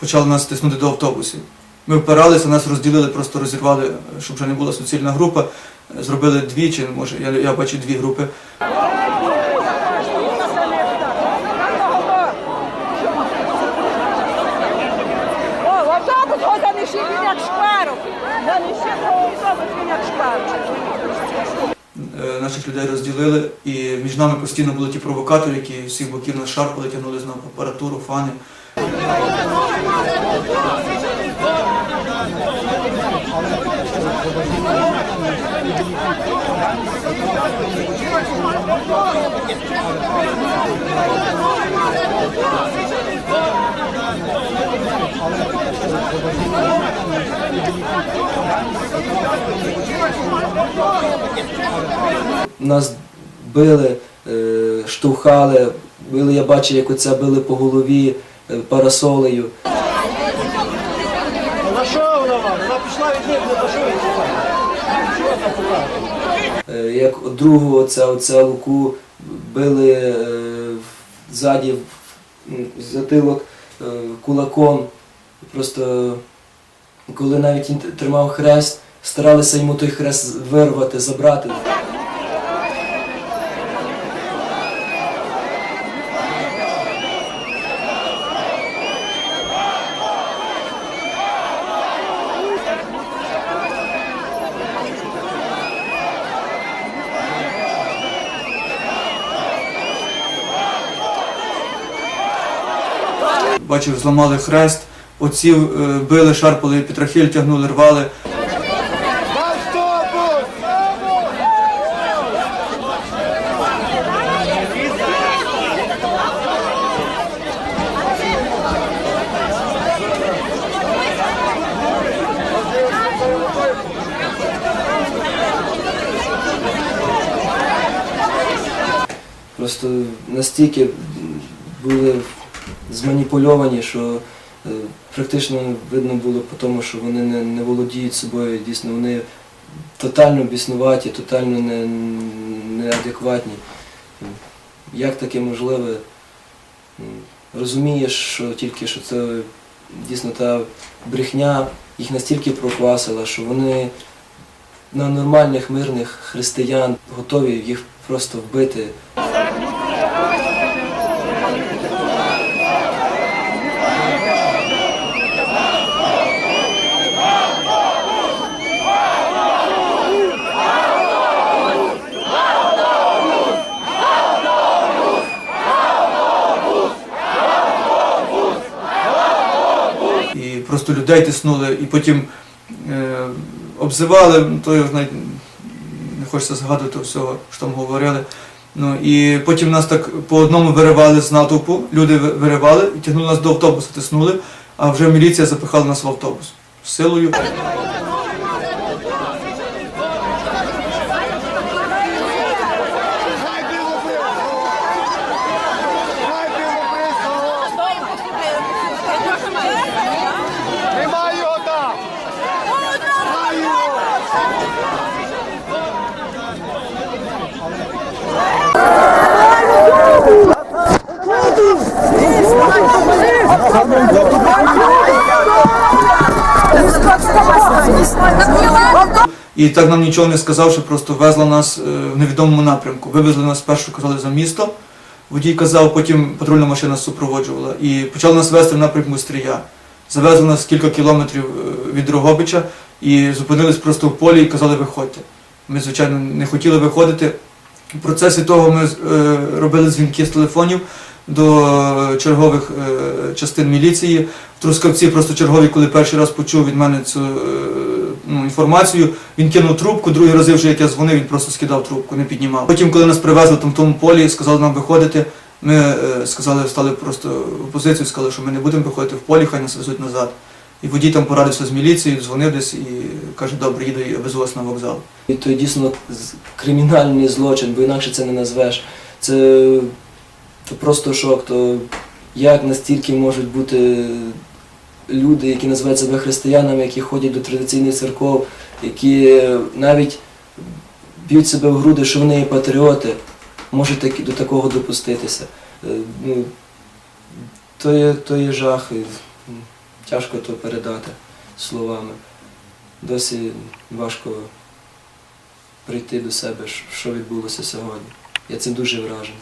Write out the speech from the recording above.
почали нас тиснути до автобусів. Ми впиралися, нас розділили, просто розірвали, щоб вже не була суцільна група. Зробили дві, чи може, я, я бачу дві групи. Е, Наших людей розділили, і між нами постійно були ті провокатори, які з всіх боків нас шарпали, тягнули з нами апаратуру, фани. Нас били, е, штовхали, били, я бачив, як оце били по голові е, парасолею. Що вона вам? Вона пішла від них, не що покаже? Е, Як другого це оце луку били е, ззаді в затилок е, кулаком. Просто коли навіть він тримав хрест, старалися йому той хрест вирвати, забрати. Бачив, зламали хрест, отців е, били, шарпали, петрахіль тягнули, рвали. Просто настільки були зманіпульовані, що е, практично видно було по тому, що вони не, не володіють собою. Дійсно, вони тотально біснуваті, тотально не, неадекватні. Як таке можливе? Розумієш, що тільки що це дійсно та брехня їх настільки проквасила, що вони на нормальних мирних християн готові їх просто вбити. і просто людей тиснули, і потім е, обзивали, ну, то я навіть не хочеться згадувати всього, що там говорили. Ну, і потім нас так по одному виривали з натовпу, люди виривали і тягнули нас до автобуса, тиснули, а вже міліція запихала нас в автобус силою. Хай біло Хай біло Нема його там! Хай його! І так нам нічого не сказавши, просто везла нас е, в невідомому напрямку. Вивезли нас спершу, казали, за місто. Водій казав, потім патрульна машина супроводжувала. І почали нас везти в напрямку Стрия. Завезли нас кілька кілометрів е, від Дрогобича і зупинились просто в полі і казали, виходьте. Ми, звичайно, не хотіли виходити. В процесі того ми е, робили дзвінки з телефонів до чергових частин міліції. В Трускавці просто черговий, коли перший раз почув від мене цю ну, інформацію, він кинув трубку, другий рази вже як я дзвонив, він просто скидав трубку, не піднімав. Потім, коли нас привезли там в тому полі, сказали нам виходити, ми е, сказали, стали просто в позицію, сказали, що ми не будемо виходити в полі, хай нас везуть назад. І водій там порадився з міліцією, дзвонив десь і каже, добре, їду, я везу вас на вокзал. І то дійсно кримінальний злочин, бо інакше це не назвеш. Це то просто шок. То як настільки можуть бути люди, які називають себе християнами, які ходять до традиційних церков, які навіть б'ють себе в груди, що вони є патріоти, можуть до такого допуститися. Е, Ну, то є, то є жах. І, тяжко то передати словами. Досі важко прийти до себе, що відбулося сьогодні. Я цим дуже вражений.